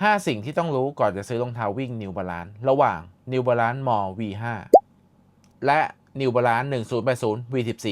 5 สิ่งที่ต้องรู้ก่อนจะซื้อรองเท้าวิ่ง New Balance ระหว่าง New Balance m o r V5 และ New Balance 1080 V14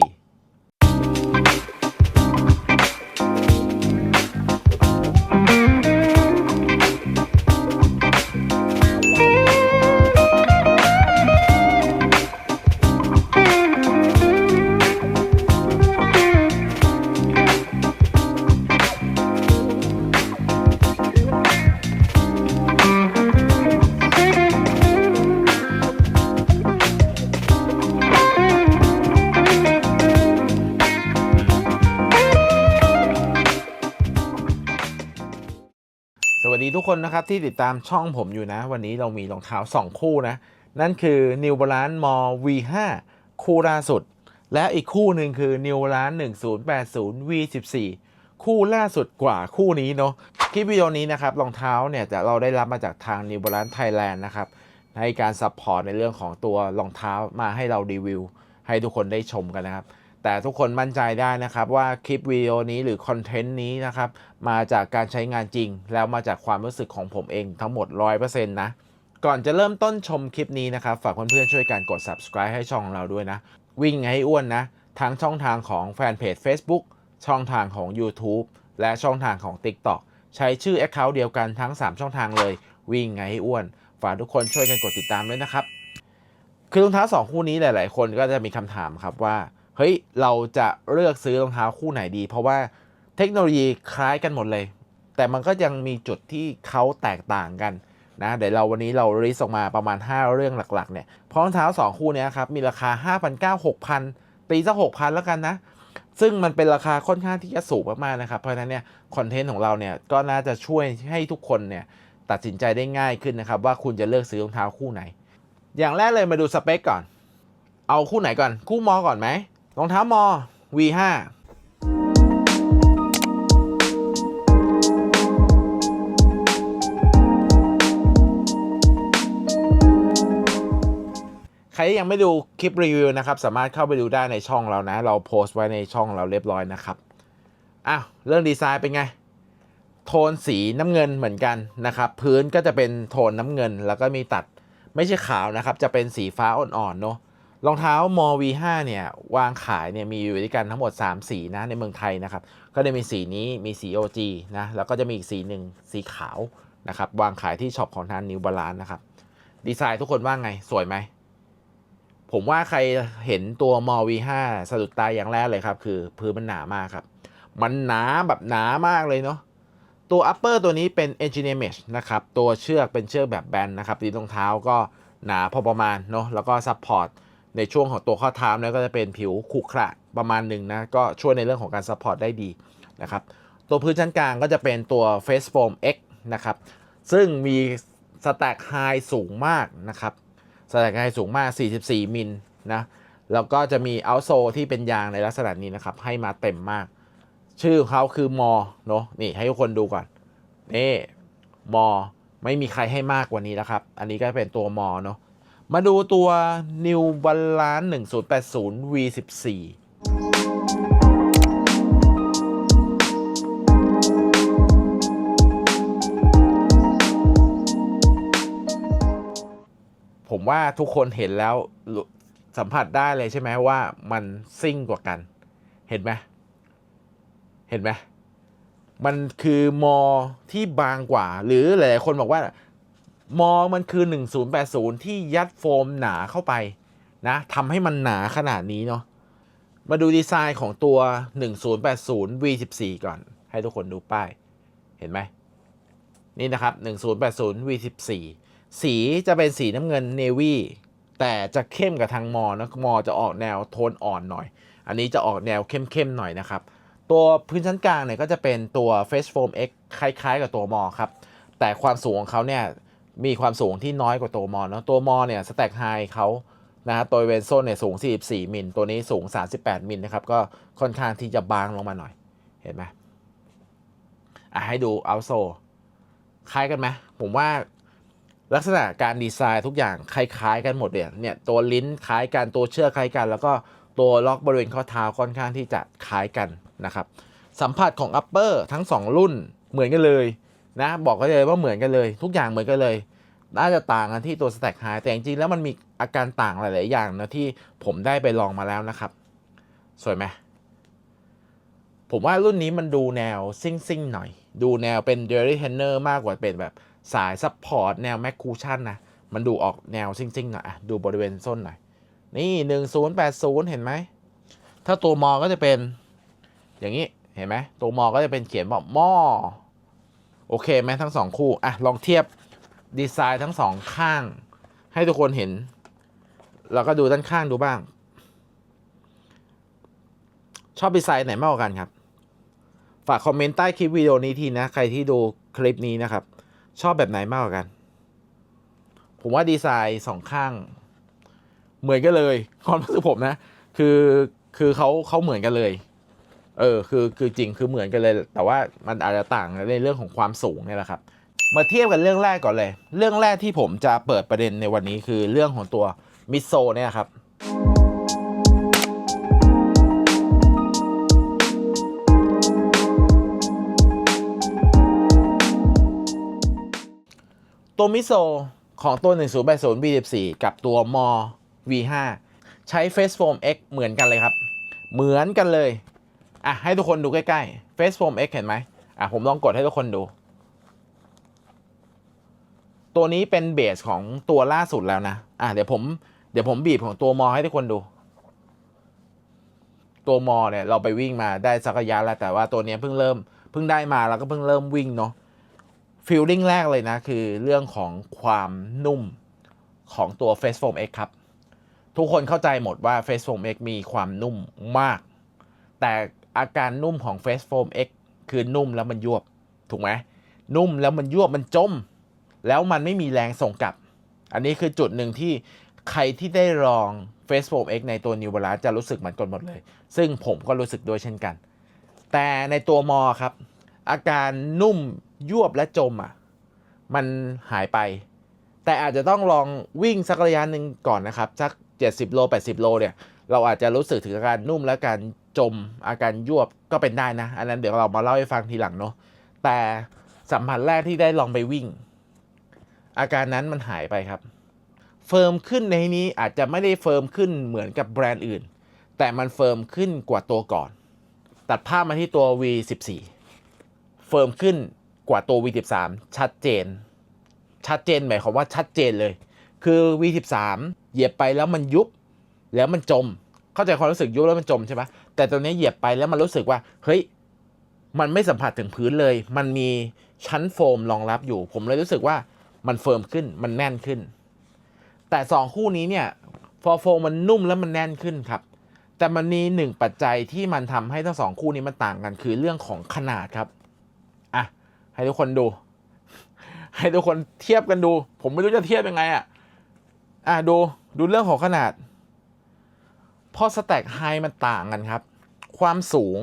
ทุกคนนะครับที่ติดตามช่องผมอยู่นะ วันนี้เรามีรองเท้า 2 คู่นะ นั่นคือ New Balance m o r V5 คู่ล่าสุด และอีกคู่หนึ่งคือ New Balance 1080 V14 คู่ล่าสุดกว่าคู่นี้เนาะคลิปวิดีโอนี้นะครับรองเท้าเนี่ยจะเราได้รับมาจากทาง New Balance Thailand นะครับในการซัพพอร์ตในเรื่องของตัวรองเท้ามาให้เรารีวิว ให้ทุกคนได้ชมกันนะครับ แต่ทุกคนมั่นใจได้นะครับว่าคลิปวิดีโอนี้หรือคอนเทนต์นี้นะครับมาจากการใช้งานจริง แล้วมาจากความรู้สึกของผมเองทั้งหมด 100%นะก่อนจะเริ่มต้นชมคลิปนี้นะครับฝากเพื่อนๆช่วยกันกด subscribe ให้ช่องเราด้วยนะ วิ่งให้อ้วนนะทั้งช่องทางของแฟนเพจ Facebook ช่องทางของ YouTube และช่องทางของ TikTok ใช้ชื่อ Account เดียวกันทั้ง 3 ช่องทางเลย วิ่งไงให้อ้วน ฝากทุกคนช่วยกันกดติดตามด้วยนะครับ คือรองเท้าสองคู่นี้หลาย ๆ คนก็จะมีคำถามครับว่า เฮ้ยเราจะเลือกซื้อรองเท้าคู่ไหนดี เพราะว่าเทคโนโลยีคล้ายกันหมดเลย แต่มันก็ยังมีจุดที่เขาแตกต่างกันนะเดี๋ยวเราวันนี้เราริสออกมาประมาณ 5 เรื่องหลักๆเนี่ยพรองเท้า 2 คู่เนี้ยครับมีราคา 5,900 6,000 ตีสัก6,000 แล้วกันนะ ซึ่งมันเป็นราคาค่อนข้างที่จะสูงมากๆนะครับ เพราะฉะนั้นเนี่ยคอนเทนต์ของเราเนี่ยก็น่าจะช่วยให้ทุกคนเนี่ยตัดสินใจได้ง่ายขึ้นนะครับ ว่าคุณจะเลือกซื้อรองเท้าคู่ไหน อย่างแรกเลยมาดูสเปคก่อน เอาคู่ไหนก่อนคู่มอก่อนไหม รองเท้ามอ V5 ใครยังไม่ดูคลิปรีวิวนะครับ สามารถเข้าไปดูได้ในช่องเรานะ เราโพสต์ไว้ในช่องเราเรียบร้อยนะครับอ้าวเรื่องดีไซน์เป็นไง โทนสีน้ำเงินเหมือนกันนะครับ พื้นก็จะเป็นโทนน้ำเงิน แล้วก็มีตัดไม่ใช่ขาวนะครับ จะเป็นสีฟ้าอ่อนๆเนาะ รองเท้ามอ V5 เนี่ยวางขายเนี่ยมีอยู่ด้วยกันทั้งหมด 3 สีนะในเมืองไทยนะครับ ก็จะมีสีนี้มีสี OG นะแล้วก็จะมีอีกสีหนึ่งสีขาวนะครับวางขายที่ช็อปของทางนิวบาลานนะครับดีไซน์ทุกคนว่าไงสวยไหม ผมว่าใครเห็นตัวมอ V5 สะดุดตาอย่างแรกเลยครับ คือพื้นมันหนามากครับ มันหนาแบบหนามากเลยเนาะตัว upper ตัวนี้เป็น engineer mesh นะครับตัวเชือกเป็นเชือกแบบแบนนะครับดีรองเท้าก็หนาพอประมาณเนาะแล้วก็ support ในช่วงของตัวข้อเท้าเนี่ยก็จะเป็นผิวขรุขระประมาณหนึ่งนะก็ช่วยในเรื่องของการ support ได้ดีนะครับตัวพื้นชั้นกลางก็จะเป็นตัว face foam X นะครับซึ่งมี stack high สูงมากนะครับสแต็กไฮสูงมาก 44 มิลนะแล้วก็จะมีเอาโซที่เป็นยางในลักษณะนี้นะครับ ให้มาเต็มมาก ชื่อเขาคือมอเนาะนี่ให้ทุกคนดูก่อนนี่มอไม่มีใครให้มากกว่านี้แล้วครับ อันนี้ก็เป็นตัวมอเนาะ มาดูตัว New Balance 1080 V14 ผมว่าทุกคนเห็นแล้วสัมผัสได้เลยใช่ไหมว่ามันซิ่งกว่ากัน เห็นไหมเห็นไหมมันคือมอที่บางกว่า หรือหลายๆคนบอกว่า มอมันคือ 1080 ที่ยัดโฟมหนาเข้าไปนะทำให้มันหนาขนาดนี้เนาะมาดูดีไซน์ของตัว 1080 V14 ก่อน ให้ทุกคนดูป้าย เห็นไหม นี่นะครับ 1080 V14 สีจะเป็นสีน้ำเงินเนวี่แต่จะเข้มกับทางมอนะมอจะออกแนวโทนอ่อนหน่อย อันนี้จะออกแนวเข้มๆหน่อยนะครับ ตัวพื้นชั้นกลางเนี่ยก็จะเป็นตัว Face Foam X คล้ายๆ กับตัวมอครับ แต่ความสูงของเขาเนี่ย มีความสูงที่น้อยกว่าตัวมอเนะตัวมอเนี่ยสแต็กไฮเขานะฮะตัวเวนโซนเนี่ยสูง 44 มิล ตัวนี้สูง 38 มิลนะครับ ก็ค่อนข้างที่จะบางลงมาหน่อย เห็นไหมอะให้ดูเอาโซคล้ายกันไหมผมว่าลักษณะการดีไซน์ทุกอย่างคล้ายๆกันหมดเลยเนี่ยตัวลิ้นคล้ายกันตัวเชือกคล้ายกัน แล้วก็ตัวล็อกบริเวณข้อเท้าค่อนข้างที่จะคล้ายกันนะครับ สัมผัสของ upper ทั้ง 2 รุ่นเหมือนกันเลย นะบอกกันเลยว่าเหมือนกันเลย ทุกอย่างเหมือนกันเลย น่าจะต่างกันที่ตัว Stack High แต่จริงๆแล้วมันมีอาการต่างหลาย ๆ อย่างนะที่ผมได้ไปลองมาแล้วนะครับ สวยไหมผมว่ารุ่นนี้มันดูแนวซิ่งซิ่งๆหน่อย ดูแนวเป็น d e r y Tenor มากกว่าเป็นแบบสายซัพพอร์ตแนว Mac Cushion นะ มันดูออกแนวซิ่งซิ่งๆหน่อยอะดูบริเวณส้นหน่อย นี่ 1080 เห็นไหม ถ้าตัวมอก็จะเป็น อย่างนี้ เห็นไหม ตัวมอก็จะเป็นเขียนบอกมอ โอเคไหมทั้งสองคู่อะลองเทียบดีไซน์ทั้งสองข้าง ให้ทุกคนเห็น แล้วก็ดูด้านข้างดูบ้าง ชอบดีไซน์ไหนมากกว่ากันครับ ฝากคอมเมนต์ใต้คลิปวิดีโอนี้ทีนะ ใครที่ดูคลิปนี้นะครับ ชอบแบบไหนมากกว่ากัน ผมว่าดีไซน์สองข้าง เหมือนกันเลยความรู้สึกผมนะ คือคือเขาเขาเหมือนกันเลย เออคือคือจริงคือเหมือนกันเลย แต่ว่ามันอาจจะต่างในเรื่องของความสูงเนี่ยแหละครับ มาเทียบกันเรื่องแรกก่อนเลย เรื่องแรกที่ผมจะเปิดประเด็นในวันนี้คือเรื่องของตัวมิโซเนี่ยครับตัวมิโซของตัว 1080 B14 กับตัวมอ V5 ใช้ Face Foam X เหมือนกันเลยครับ เหมือนกันเลย อะให้ทุกคนดูใกล้ๆ Face Foam X เห็นไหมอะผมลองกดให้ทุกคนดู ตัวนี้เป็นเบสของตัวล่าสุดแล้วนะอะเดี๋ยวผมเดี๋ยวผมบีบของตัวมอให้ทุกคนดู ตัวมอเนี่ยเราไปวิ่งมาได้สักระยะแล้วแต่ว่าตัวนี้เพิ่งเริ่มเพิ่งได้มาแล้วก็เพิ่งเริ่มวิ่งเนาะฟีลลิ่งแรกเลยนะ คือเรื่องของความนุ่มของตัว Face Foam X ครับ ทุกคนเข้าใจหมดว่า Face Foam X มีความนุ่มมาก แต่ อาการนุ่มของ Face Foam X คือนุ่มแล้วมันยวบ ถูกไหมนุ่มแล้วมันยวบมันจม แล้วมันไม่มีแรงส่งกลับ อันนี้คือจุดหนึ่งที่ใครที่ได้ลอง Face Foam X ในตัว New Balance จะรู้สึกเหมือนกันหมดเลย ซึ่งผมก็รู้สึกด้วยเช่นกัน แต่ในตัวมอครับ อาการนุ่มยวบและจมอะ มันหายไป แต่อาจจะต้องลองวิ่งสักระยะหนึ่งก่อนนะครับ สัก 70 โล 80 โลเนี่ย เราอาจจะรู้สึกถึงอาการนุ่มและการจมอาการยวบก็เป็นได้นะ อันนั้นเดี๋ยวเรามาเล่าให้ฟังทีหลังเนาะแต่สัมผัสแรกที่ได้ลองไปวิ่ง อาการนั้นมันหายไปครับ เฟิร์มขึ้นในนี้อาจจะไม่ได้เฟิร์มขึ้นเหมือนกับแบรนด์อื่น แต่มันเฟิร์มขึ้นกว่าตัวก่อน ตัดภาพมาที่ตัว V14 เฟิร์มขึ้นกว่าตัว V13 ชัดเจน ชัดเจนหมายความว่าชัดเจนเลย คือ V13 เหยียบไปแล้วมันยุบ แล้วมันจม เข้าใจความรู้สึกยุบแล้วมันจมใช่ไหมแต่ตัวนี้เหยียบไปแล้วมันรู้สึกว่า เฮ้ย มันไม่สัมผัสถึงพื้นเลย มันมีชั้นโฟมรองรับอยู่ ผมเลยรู้สึกว่ามันเฟิร์มขึ้น มันแน่นขึ้น แต่สองคู่นี้เนี่ย ฟอโฟมมันนุ่มแล้วมันแน่นขึ้นครับ แต่มันมีหนึ่งปัจจัยที่มันทำให้ทั้งสองคู่นี้มันต่างกัน คือเรื่องของขนาดครับ อะ ให้ทุกคนดู ให้ทุกคนเทียบกันดู ผมไม่รู้จะเทียบยังไงอะ อะดู ดูเรื่องของขนาด พอสแต็กไฮมันต่างกันครับ ความสูง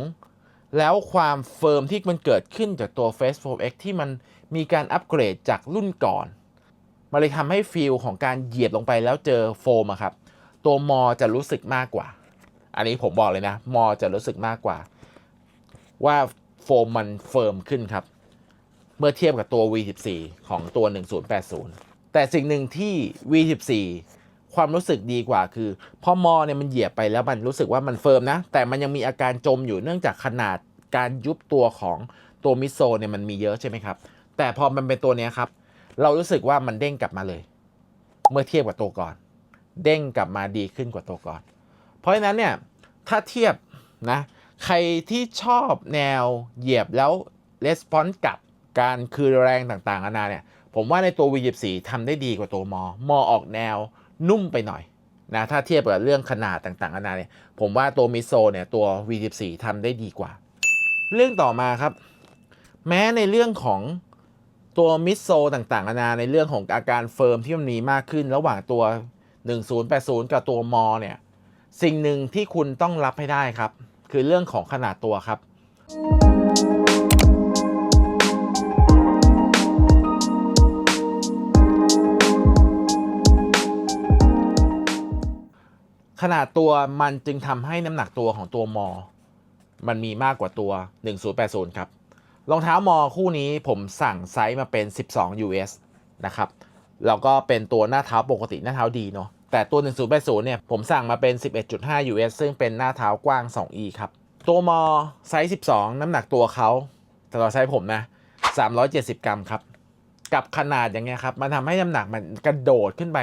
แล้วความเฟิร์มที่มันเกิดขึ้นจากตัว Face f o x ที่มันมีการอัปเกรดจากรุ่นก่อน มันเลยทำให้ฟีลของการเหยียบลงไปแล้วเจอโฟมครับ ตัวมอจะรู้สึกมากกว่า อันนี้ผมบอกเลยนะ มอจะรู้สึกมากกว่า ว่าโฟมมันเฟิร์มขึ้นครับ เมื่อเทียบกับตัว V14 ของตัว 1080 แต่สิ่งหนึ่งที่ V14 ความรู้สึกดีกว่าคือ พอมอเนี่ยมันเหยียบไปแล้วมันรู้สึกว่ามันเฟิร์มนะ แต่มันยังมีอาการจมอยู่เนื่องจากขนาดการยุบตัวของตัวมิโซเนี่ยมันมีเยอะใช่ไหมครับ แต่พอมันเป็นตัวนี้ครับ เรารู้สึกว่ามันเด้งกลับมาเลย เมื่อเทียบกับตัวก่อน เด้งกลับมาดีขึ้นกว่าตัวก่อน เพราะฉะนั้นเนี่ยถ้าเทียบนะใครที่ชอบแนวเหยียบแล้วレスปอนส์กลับการคืนแรงต่างๆนานาเนี่ย ผมว่าในตัว V24 ทำได้ดีกว่าตัวมอ มอออกแนว นุ่มไปหน่อยนะถ้าเทียบกับเรื่องขนาดต่างๆนานาเนี่ยผมว่าตัวมิโซเนี่ยตัว V14 ทำได้ดีกว่า เรื่องต่อมาครับ แม้ในเรื่องของตัวมิโซต่างๆนานาในเรื่องของอาการเฟิร์มที่มันมีมากขึ้น ระหว่างตัว 1080 กับตัวมอเนี่ยสิ่งหนึ่งที่คุณต้องรับให้ได้ครับ คือเรื่องของขนาดตัวครับ ขนาดตัวมันจึงทำให้น้ำหนักตัวของตัวมอ มันมีมากกว่าตัว 1080 ครับ รองเท้ามอคู่นี้ผมสั่งไซส์มาเป็น 12 US นะครับ แล้วก็เป็นตัวหน้าเท้าปกติหน้าเท้าดีเนาะ แต่ตัว 1080 เนี่ย ผมสั่งมาเป็น 11.5 US ซึ่งเป็นหน้าเท้ากว้าง 2E ครับ ตัวมอไซส์ 12 น้ำหนักตัวเขาแต่ต่อไซส์ผมนะ 370 กรัมครับ กับขนาดอย่างเงี้ยครับ มันทำให้น้ำหนักมันกระโดดขึ้นไป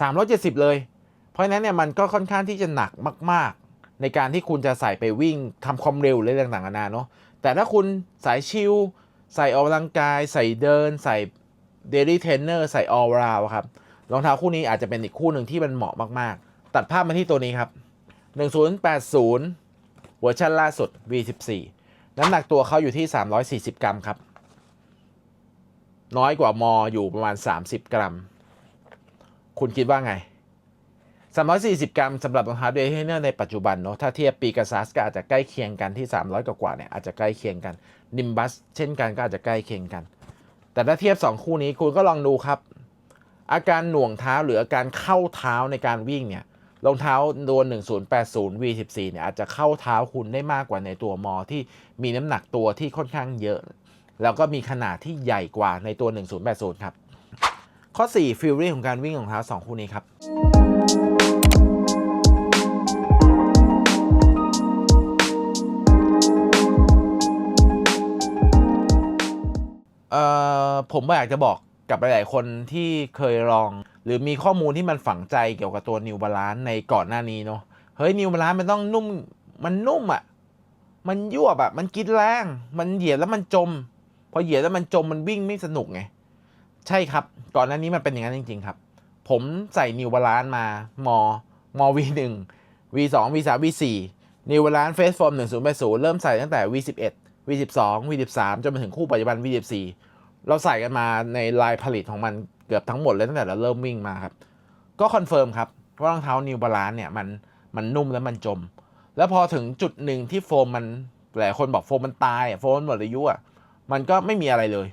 370 เลย เพราะฉะนั้นเนี่ยมันก็ค่อนข้างที่จะหนักมาก ๆ ในการที่คุณจะใส่ไปวิ่งทำความเร็วหรือต่างๆนานาเนาะแต่ถ้าคุณสายชิลใส่ออกกำลังกาย ใส่เดิน ใส่เดลี่เทรนเนอร์ใส่ all round ครับรองเท้าคู่นี้อาจจะเป็นอีกคู่หนึ่งที่มันเหมาะมากๆ ตัดภาพมาที่ตัวนี้ครับ 1080 เวอร์ชันล่าสุด V14 น้ำหนักตัวเขาอยู่ที่ 340 กรัมครับ น้อยกว่ามออยู่ประมาณ 30 กรัม คุณคิดว่าไง 340 กรัมสำหรับรองเท้าเดย์เทนเนอร์ในปัจจุบันเนาะถ้าเทียบปีกาซัสก็อาจจะใกล้เคียงกันที่ 300 กว่าเนี่ยอาจจะใกล้เคียงกันนิมบัสเช่นกันก็อาจจะใกล้เคียงกัน แต่ถ้าเทียบ 2 คู่นี้คุณก็ลองดูครับ อาการหน่วงเท้าหรืออาการเข้าเท้าในการวิ่งเนี่ยรองเท้าตัว1080 V14 เนี่ยอาจจะเข้าเท้าคุณได้มากกว่าในตัวมอที่มีน้ำหนักตัวที่ค่อนข้างเยอะ แล้วก็มีขนาดที่ใหญ่กว่าในตัว 1080 ครับ ข้อ 4 ฟิลลิ่งของการวิ่งของเท้า 2 คู่นี้ครับ เอ่อผมอยากจะบอกกับหลาย ๆ คนที่เคยลอง หรือมีข้อมูลที่มันฝังใจเกี่ยวกับตัวนิวบาลานในก่อนหน้านี้เนาะเฮ้ยนิวบาลานมันต้องนุ่มมันนุ่มอะ่ะมันยวบอะ่ะมันกินแรงมันเหยียบแล้วมันจม พอเหยียบแล้วมันจมมันวิ่งไม่สนุกไงใช่ครับ ก่อนหน้านี้มันเป็นอย่างนั้นจริง ๆ ครับ ผมใส่นิวบาลานมามอมอ V1 V2 V3 V4 นิวบาลานเฟสฟอร์ม1080เริ่มใส่ตั้งแต่ V11 V12 V13 จนมาถึงคู่ปัจจุบัน V14 เราใส่กันมาในลายผลิตของมันเกือบทั้งหมดเลยตั้งแต่เราเริ่มวิ่งมาครับ ก็คอนเฟิร์มครับ ว่ารองเท้านิวบาลานเนี่ยมันมันนุ่มแล้วมันจม แล้วพอถึงจุดหนึ่งที่โฟมมันหลายคนบอกโฟมมันตายโฟมมันหมดอายุอะมันก็ไม่มีอะไรเลย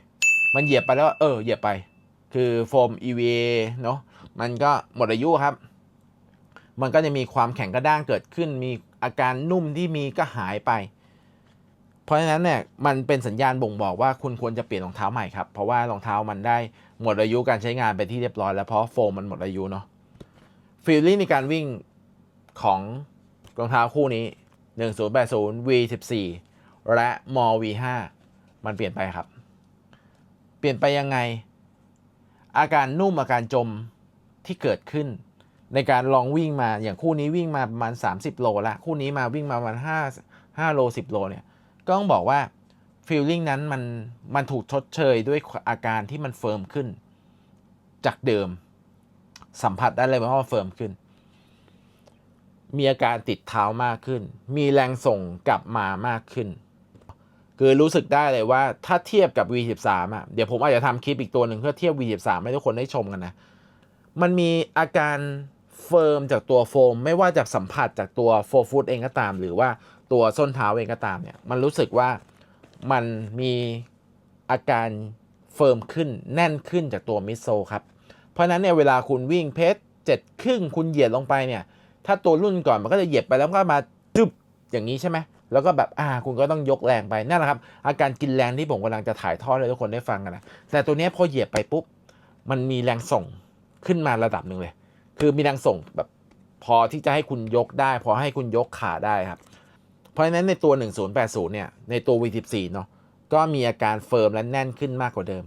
มันเหยียบไปแล้วเออเหยียบไป คือโฟม EVA เนาะมันก็หมดอายุครับ มันก็จะมีความแข็งกระด้างเกิดขึ้น มีอาการนุ่มที่มีก็หายไป เพราะฉะนั้นเนี่ยมันเป็นสัญญาณบ่งบอกว่าคุณควรจะเปลี่ยนรองเท้าใหม่ครับ เพราะว่ารองเท้ามันได้หมดอายุการใช้งานไปที่เรียบร้อยแล้วเพราะโฟมมันหมดอายุเนาะฟีลลิ่งในการวิ่งของรองเท้าคู่นี้ 1080 V14 และมอ V5 มันเปลี่ยนไปครับ เปลี่ยนไปยังไง อาการนุ่มอาการจมที่เกิดขึ้น ในการลองวิ่งมาอย่างคู่นี้วิ่งมาประมาณ 30 โลละคู่นี้มาวิ่งมาประมาณ5 5โล 10 โลเนี่ย ก็ต้องบอกว่าฟีลลิ่งนั้นมันมันถูกชดเชยด้วยอาการที่มันเฟิร์มขึ้น จากเดิมสัมผัสได้เลยว่ามันเฟิร์มขึ้น มีอาการติดเท้ามากขึ้น มีแรงส่งกลับมามากขึ้น คือรู้สึกได้เลยว่าถ้าเทียบกับ V13 อะเดี๋ยวผมอาจจะทำคลิปอีกตัวหนึ่งเพื่อเทียบ V13 ให้ทุกคนได้ชมกันนะ มันมีอาการเฟิร์มจากตัวโฟม ไม่ว่าจากสัมผัสจากตัวโฟฟุตเองก็ตาม หรือว่า ตัวส้นเท้าเองก็ตามเนี่ยมันรู้สึกว่ามันมีอาการเฟิร์มขึ้นแน่นขึ้นจากตัวมิโซครับ เพราะนั้นเนี่ยเวลาคุณวิ่งเพจเจ็ดครึ่งคุณเหยียดลงไปเนี่ยถ้าตัวรุ่นก่อนมันก็จะเหยียบไปแล้วก็มาจึบอย่างนี้ใช่ไหมแล้วก็แบบอ่าคุณก็ต้องยกแรงไปนั่นแหละครับ อาการกินแรงที่ผมกำลังจะถ่ายทอดให้ทุกคนได้ฟังกันนะแต่ตัวนี้พอเหยียบไปปุ๊บมันมีแรงส่งขึ้นมาระดับหนึ่งเลย คือมีแรงส่งแบบพอที่จะให้คุณยกได้ พอให้คุณยกขาได้ครับ ราะฉะนั้นในตัว 1080 เนี่ย ในตัว V14 เนาะก็มีอาการเฟิร์มและแน่นขึ้นมากกว่าเดิม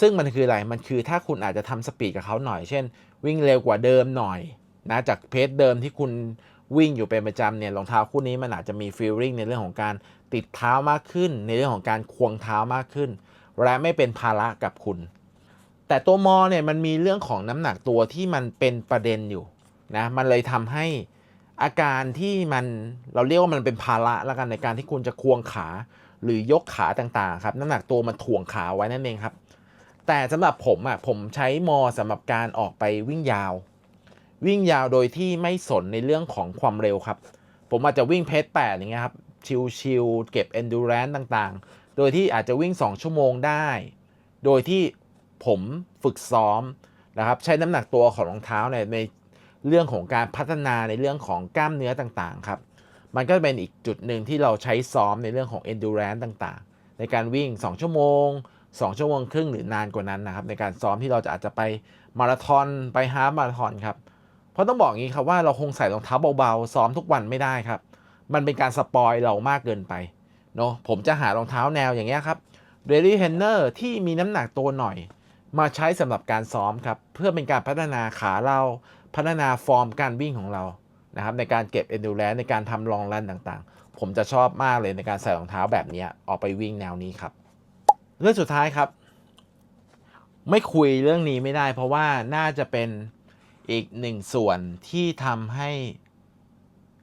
ซึ่งมันคืออะไร มันคือถ้าคุณอาจจะทำสปีดกับเขาหน่อย เช่น วิ่งเร็วกว่าเดิมหน่อยนะจากเพจเดิมที่คุณวิ่งอยู่เป็นประจำเนี่ยรองเท้าคู่นี้มันอาจจะมีฟีลลิ่งในเรื่องของการติดเท้ามากขึ้น ในเรื่องของการควงเท้ามากขึ้น และไม่เป็นภาระกับคุณ แต่ตัวมอเนี่ยมันมีเรื่องของน้ำหนักตัวที่มันเป็นประเด็นอยู่นะมันเลยทำให้ อาการที่มันเราเรียกว่ามันเป็นภาระแล้วกันในการที่คุณจะควงขาหรือยกขาต่างๆครับน้ำหนักตัวมันถ่วงขาไว้นั่นเองครับ แต่สำหรับผมอะผมใช้มอสำหรับการออกไปวิ่งยาว วิ่งยาวโดยที่ไม่สนในเรื่องของความเร็วครับ ผมอาจจะวิ่งเพจแปดอย่างเงี้ยครับชิลๆเก็บ endurance ต่างๆ โดยที่อาจจะวิ่ง 2 ชั่วโมงได้ โดยที่ผมฝึกซ้อมนะครับใช้น้ำหนักตัวของรองเท้าในใน เรื่องของการพัฒนาในเรื่องของกล้ามเนื้อต่างๆครับ มันก็เป็นอีกจุดหนึ่งที่เราใช้ซ้อมในเรื่องของ endurance ต่างๆ ในการวิ่ง 2 ชั่วโมง 2 ชั่วโมงครึ่งหรือนานกว่านั้นนะครับ ในการซ้อมที่เราจะอาจจะไปมาราธอนไปฮาล์ฟมาราธอนครับ เพราะต้องบอกงี้ครับว่าเราคงใส่รองเท้าเบาๆซ้อมทุกวันไม่ได้ครับ มันเป็นการสปอยเรามากเกินไปเนาะผมจะหารองเท้าแนวอย่างเงี้ยครับเดลี่เฮนเนอร์ที่มีน้ำหนักตัวหน่อย มาใช้สำหรับการซ้อมครับ เพื่อเป็นการพัฒนาขาเรา พัฒนาฟอร์มการวิ่งของเรานะครับในการเก็บ endurance ในการทำลองรันต่างๆ ผมจะชอบมากเลยในการใส่รองเท้าแบบนี้ออกไปวิ่งแนวนี้ครับ เรื่องสุดท้ายครับ ไม่คุยเรื่องนี้ไม่ได้ เพราะว่าน่าจะเป็นอีกหนึ่งส่วนที่ทำให้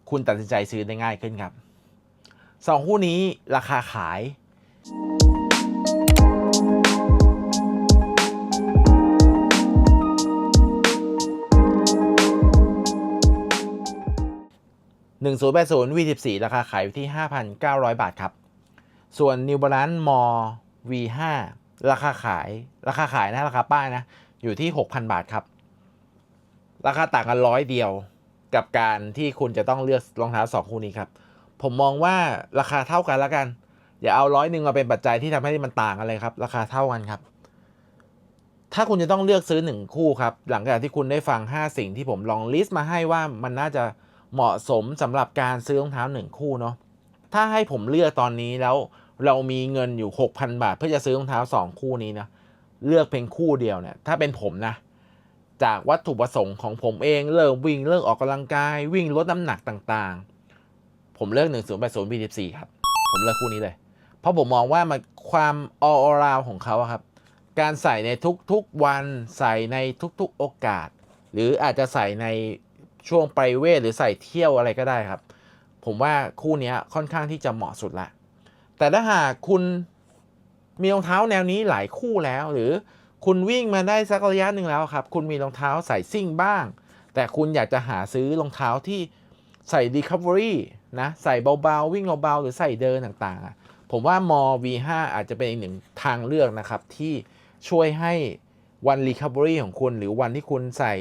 คุณตัดสินใจซื้อได้ง่ายขึ้นครับสองคู่นี้ราคาขาย 1080 V14 ราคาขายอยู่ที่ 5,900 บาทครับ ส่วน New Balance m o V5 ราคาขายราคาขายนะราคาป้ายนะ อยู่ที่ 6,000 บาทครับ ราคาต่างกันร้อยเดียวกับการที่คุณจะต้องเลือกรองเท้าสองคู่นี้ครับ ผมมองว่าราคาเท่ากันแล้วกัน อย่าเอาร้อยหนึ่งมาเป็นปัจจัยที่ทำให้มันต่างกันเลยครับ ราคาเท่ากันครับ ถ้าคุณจะต้องเลือกซื้อหนึ่งคู่ครับ หลังจากที่คุณได้ฟัง 5 สิ่งที่ผมลองลิสต์มาให้ว่ามันน่าจะ เหมาะสมสำหรับการซื้อรองเท้าหนึ่งคู่เนาะถ้าให้ผมเลือกตอนนี้แล้วเรามีเงินอยู่ 6,000 บาท เพื่อจะซื้อรองเท้า 2 คู่นี้นะเลือกเพียงคู่เดียวเนี่ยถ้าเป็นผมนะ จากวัตถุประสงค์ของผมเองเลิกวิ่งเลิกออกกำลังกาย วิ่งลดน้ำหนักต่างๆ ผมเลือก1080 B14 ครับผมเลือกคู่นี้เลย เพราะผมมองว่ามันความ all around ของเขาครับ การใส่ในทุกๆวันใส่ในทุกๆโอกาส หรืออาจจะใส่ใน ช่วงไปเวทหรือใส่เที่ยวอะไรก็ได้ครับ ผมว่าคู่นี้ค่อนข้างที่จะเหมาะสุดละแต่ถ้าหากคุณมีรองเท้าแนวนี้หลายคู่แล้ว หรือคุณวิ่งมาได้สักระยะหนึ่งแล้วครับ คุณมีรองเท้าใส่ซิ่งบ้าง แต่คุณอยากจะหาซื้อรองเท้าที่ใส่ Recovery นะ ใส่เบาๆ วิ่งเบาๆ หรือใส่เดินต่างๆ ผมว่ามอ V5 อาจจะเป็นอีกหนึ่งทางเลือกนะครับ ที่ช่วยให้ วัน Recovery ของคุณ หรือวันที่คุณใส่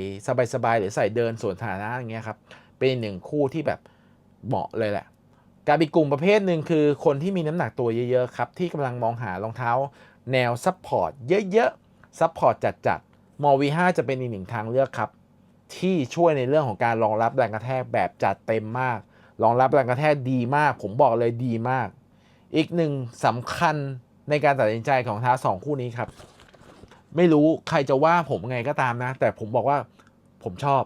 สบายๆหรือใส่เดินสวนสาธารณะอย่างเงี้ยครับ เป็นหนึ่งคู่ที่แบบเหมาะเลยแหละการอีกกลุ่มประเภทหนึ่งคือคนที่มีน้ำหนักตัวเยอะๆครับ ที่กำลังมองหารองเท้า แนวซัพพอร์ตเยอะๆซัพพอร์ตจัดๆมอ V5 จะเป็นอีกหนึ่งทางเลือกครับ ที่ช่วยในเรื่องของการรองรับแรงกระแทกแบบจัดเต็มมากรองรับแรงกระแทกดีมาก ผมบอกเลยดีมาก อีกหนึ่งสำคัญในการตัดสินใจของเท้าสองคู่นี้ครับ ไม่รู้ใครจะว่าผมไงก็ตามนะ แต่ผมบอกว่าผมชอบ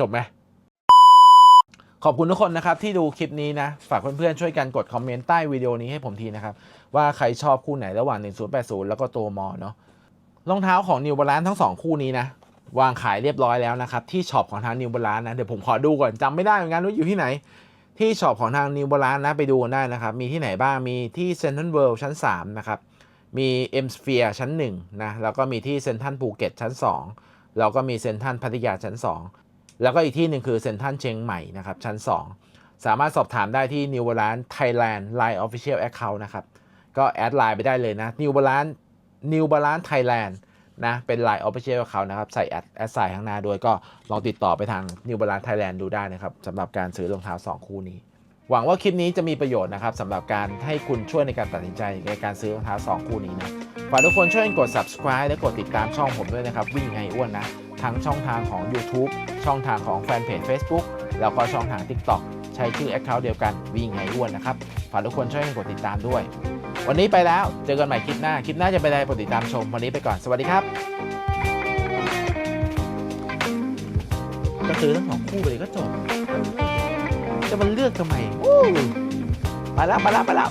จบไหมขอบคุณทุกคนนะครับ ที่ดูคลิปนี้นะ ฝากเพื่อนๆช่วยกันกดคอมเมนต์ใต้วิดีโอนี้ให้ผมทีนะครับ ว่าใครชอบคู่ไหนระหว่าง 1080 แล้วก็ตัวมอเนาะรองเท้าของ New Balance ทั้ง 2 คู่นี้นะ วางขายเรียบร้อยแล้วนะครับ ที่ช็อปของทาง New Balance นะ เดี๋ยวผมขอดูก่อนจำไม่ได้เหมือนกันว่าอยู่ที่ไหน ที่ช็อปของทาง New Balance นะไปดูกันได้นะครับ มีที่ไหนบ้างมีที่ Central World ชั้น3นะครับ มี M Sphere ชั้น1นะแล้วก็มีที่เซ็นทัลภูเก็ตชั้น 2 แล้วก็มีเซ็นทัลพัทยาชั้น 2 แล้วก็อีกที่หนึ่งคือเซ็นทัลเชียงใหม่นะครับชั้น 2 สามารถสอบถามได้ที่ New Balance Thailand Line Official Account นะครับ ก็แอดไลน์ไปได้เลยนะ New Balance New Balance Thailand นะเป็น Line Official Account นะครับ ใส่แอดแอดไซน์ข้างหน้าด้วยก็ลองติดต่อไปทาง New Balance Thailand ดูได้นะครับสำหรับการซื้อรองเท้า 2 คู่นี้ หวังว่าคลิปนี้จะมีประโยชน์นะครับสำหรับการให้คุณช่วยในการตัดสินใจในการซื้อรองเท้า2คู่นี้นะฝากทุกคนช่วยกด subscribe และกดติดตามช่องผมด้วยนะครับ วิ่งไงอ้วนนะ ทั้งช่องทางของ YouTube ช่องทางของแฟนเพจ Facebook แล้วก็ช่องทาง TikTok ใช้ชื่อ Account เดียวกันวิ่งไงอ้วนนะครับฝากทุกคนช่วยกดติดตามด้วย วันนี้ไปแล้วเจอกันใหม่คลิปหน้าคลิปหน้าจะไปไรโปรดติดตามชมวันนี้ไปก่อนสวัสดีครับก็ซื้อทั้งสองคู่ไปเลยก็จบ จะมาเลือกทำไมอู้ไปแล้วไปแล้วไปแล้ว